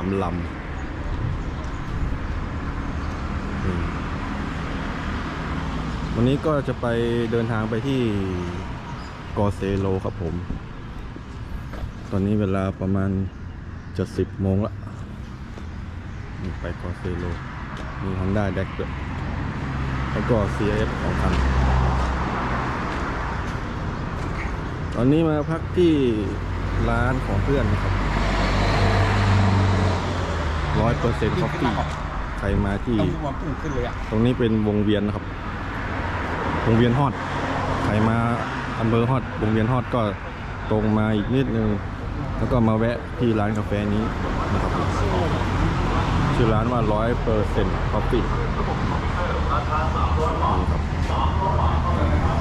ามลำวันนี้ก็จะไปเดินทางไปที่กอเซโลครับผม ตอนนี้เวลาประมาณจะสิบโมงละไปกอเซโล มี Honda d e c ด้วยแล้วก็ CF ของคัน ตอนนี้มาพักที่ร้านของเพื่อนนะครับ ร้อยเปอร์เซ็นต์คอฟฟี่ใครมาที่ต้องความพุ่งขึ้นเลยอะตรงนี้เป็นวงเวียนนะครับ วงเวียนฮอดใครมาอำเภอฮอดวงเวียนฮอดก็ตรงมาอีกนิดนึงแล้วก็มาแวะที่ร้านกาแฟนี้นะครับผมชื่อร้านว่าร้อยเปอร์เซ็นต์คอฟฟี่นี่ครับ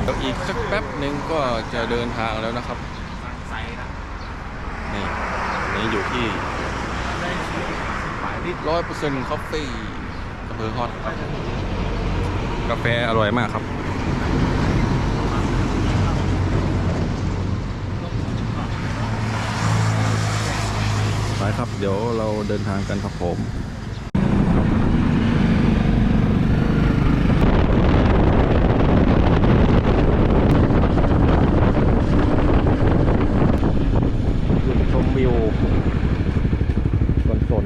เดี๋ยวอีกสักแป๊บหนึ่งก็จะเดินทางแล้วนะครับใส่นะนี่อันนี้อยู่ที่หมายนิดร้อยเปอร์เซ็นต์คอฟฟี่อำเภอฮอตกาแฟอร่อยมากครับไปครับ เดี๋ยวเราเดินทางกันครับผม จุดชมวิวสวนสน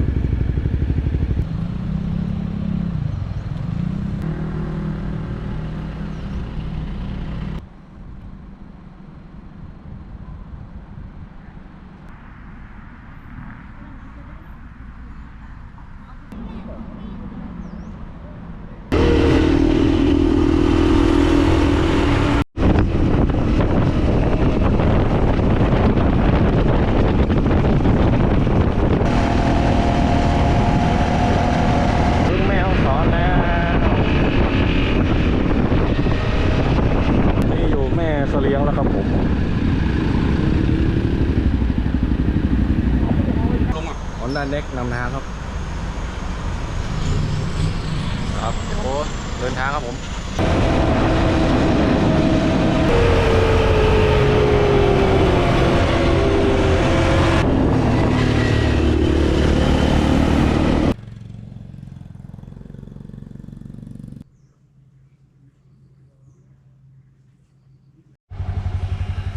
ถึงแมวสอนแล้ว นี่อยู่แม่เสลียงแล้วครับผม ลงอะ ฮอ นด้าเน็กนำทางครับ ครับโอ้เดินทางครับผม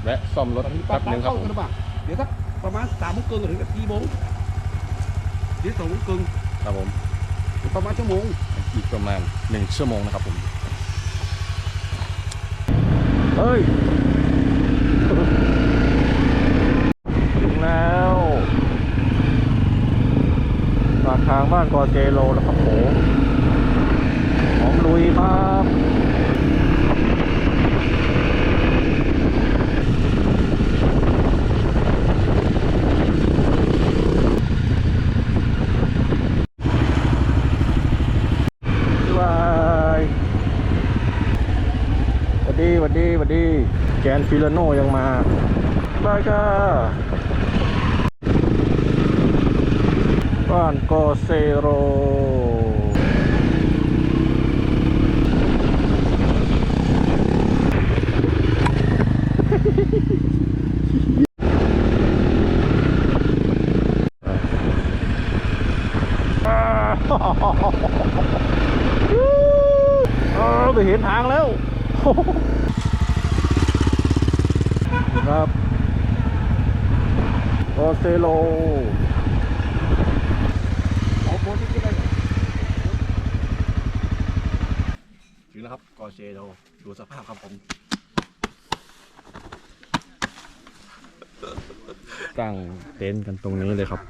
แวะซ่อมรถแป๊บหนึงครับผมเดี๋ยวสักประมาณสามโมงครึ่งถึงสี่โมง เดี๋ยวสองโมงครึ่งครับผมประมาณชั่วโมงอีกประมาณหนึ่งชั่วโมงนะครับผมเฮ้ยถึงแล้วปากทางบ้านกอเจโลแล้วครับผมหอมลุยครับ บายสวัสดีสวัสดีสวัสดี แกนฟิลาโนยังมาบายค่ะบ้านโกเซโรไปเห็นทางแล้ว ครับโอเซโลโพสต์ที่ได้ถึงแล้วครับกอเซโลดูสภาพครับผมตั้งเต็นท์กันตรงนี้เลยครับ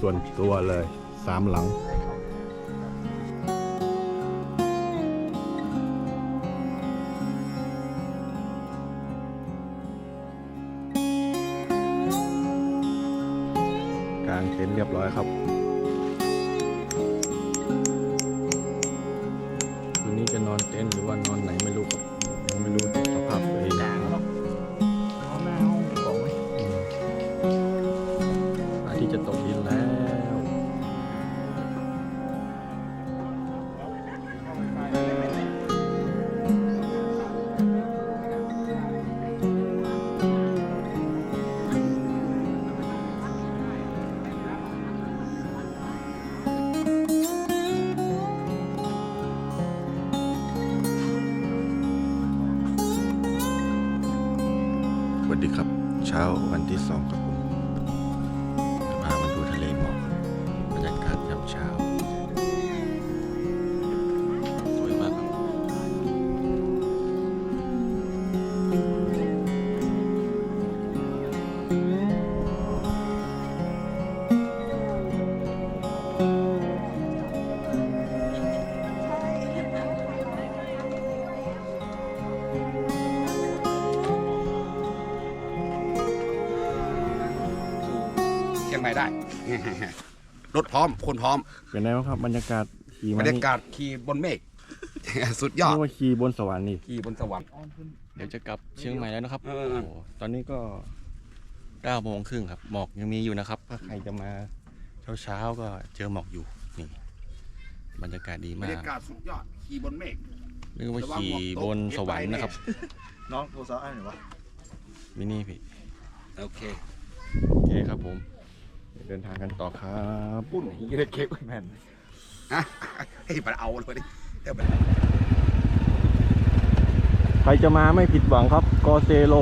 ส่วนตัวเลยสามหลัง ต็นท์เรียบร้อยครับคืนนี้จะนอนเต็นท์หรือว่านอนไหนไม่รู้ครับยังไม่รู้สภาพตัวเอง ช้ เชียงใหม่ได้ รถพร้อมคนพร้อมเป็นไงบ้างครับบรรยากาศขี่บมารรนี่ยากาศขี่บนเมฆ สุดยอด เรียกว่าขี่บนสวรรค์นี่ขี่บนสวรรค์ เดี๋ยวจะกลับเชียงใหม่แล้วนะครับ เออ โอ้โหตอนนี้ก็เก้าโมงครึ่งครับ หมอกยังมีอยู่นะครับ ถ้าใครจะมาเช้าๆก็เจอหมอกอยู่ นี่ บรรยากาศดีบรมารยากกาศสุดยอดขี่บนเมฆ เรียกว่าขี่บนสวรรค์นะครับ น้องโทรศัพท์อ่านหน่อยวะ มินี่พี่ โอเค โอเคครับผม เดินทางกันต่อครับปุ้นอีกได้เค้กไว้แม่นฮะให้มันเอาเลยดิเดี๋ยวไปใครจะมาไม่ผิดหวังครับ กอเซโล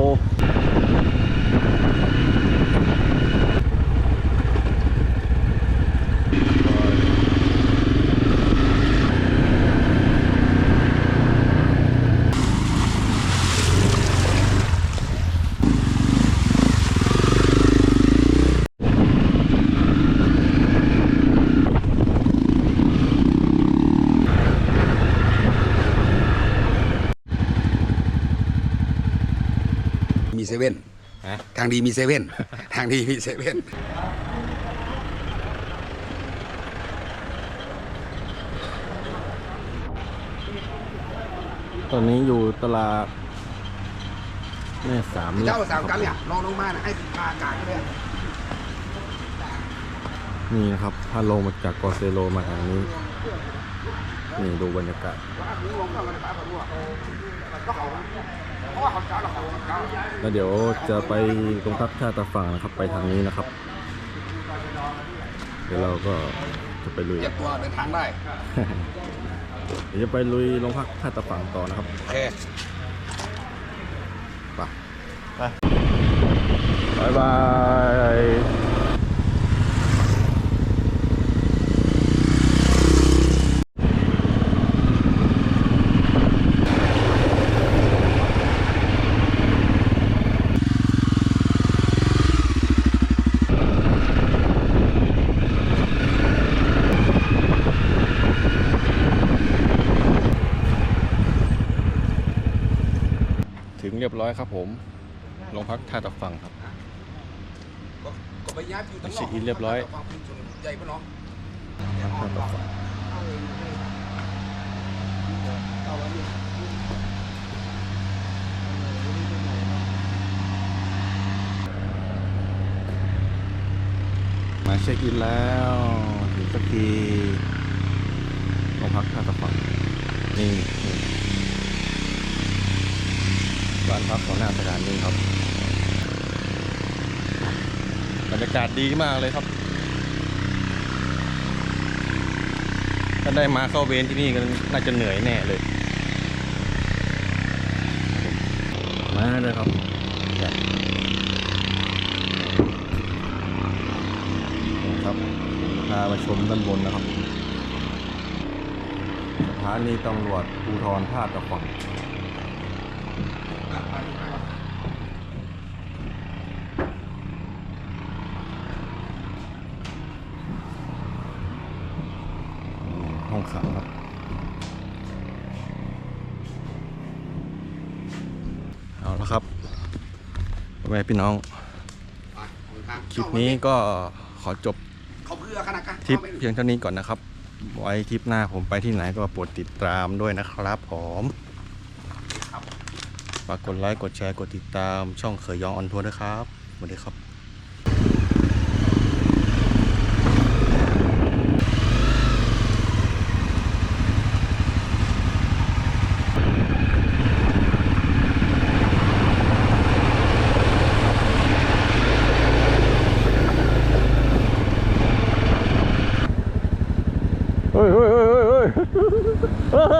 เซเว่นฮะ ทางดีมีเซเว่นทางดีมีเซเว่นตอนนี้อยู่ตลาดแม่สามเจ้าหลักสาวกันเนี่ยลองลงมานะให้ปลาอากาศเลยนี่นะครับ ถ้าลงมาจากกอเซโลมาทางนี้ นี่ดูบรรยากาศ แล้วเดี๋ยวจะไปตรงพักท่าตะฝั่งนะครับไปทางนี้นะครับ เดี๋ยวเราก็จะไปลุยเจ็บตัวเดินทางได้ เดี๋ยวจะไปลุยโรงพักท่าตะฝั่งต่อนะครับ โอเคไปบายบาย อยครับผมโรงพักท่าตะฝั่งครับก็ไปยัดอยู่ตรงนอกเช็คอินเรียบร้อยใหญ่ปะเนาะท่าตะฝั่งมาเช็คอินแล้วถึงสักทีโรงพักท่าตะฝั่งนี่ นี่บ้านพักของหน้าสถานีครับ บรรยากาศดีมากเลยครับถ้าได้มาเข้าเวรที่นี่ก็น่าจะเหนื่อยแน่เลย มาเลยครับนี่ครับพามาชมด้านบนนะครับ สถานีตำรวจภูธรท่าตะฝั่ง ห้องขังครับ เอาละครับพ่อแม่พี่น้อง คลิปนี้ก็ขอจบเขาเพื่อขนาดกันทริปเพียงเท่านี้ก่อนนะครับ ไว้ทริปหน้าผมไปที่ไหนก็โปรดติดตามด้วยนะครับผม ฝากกดไลค์ กดแชร์ กดติดตามช่องเขยยองออนทัวร์นะครับสวัสดีครับเฮ้ยเฮ้ยเฮ้ยเฮ้ยเฮ้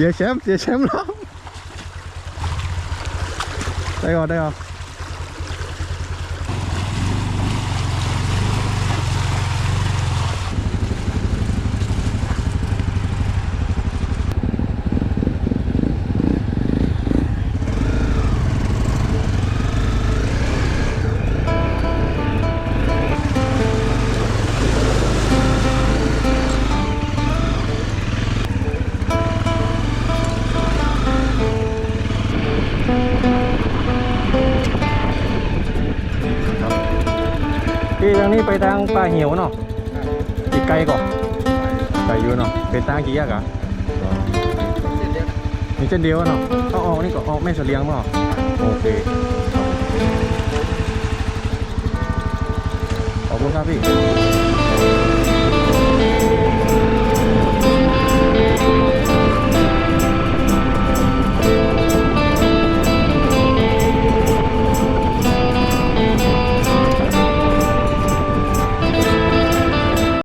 เสียแชมป์เสียแชมป์แล้วได้ก่อนได้ก่อน ทางนี้ไปทางป่าเหี่ยวเนาะอีกไกลก่อนไกลอยู่เนาะเป็นทางกี่แยกอะมีเส้นเดียวเนาะเอาออกนี่ก็ออกแม่เสลียงเนาะโอเคขอบคุณครับพี่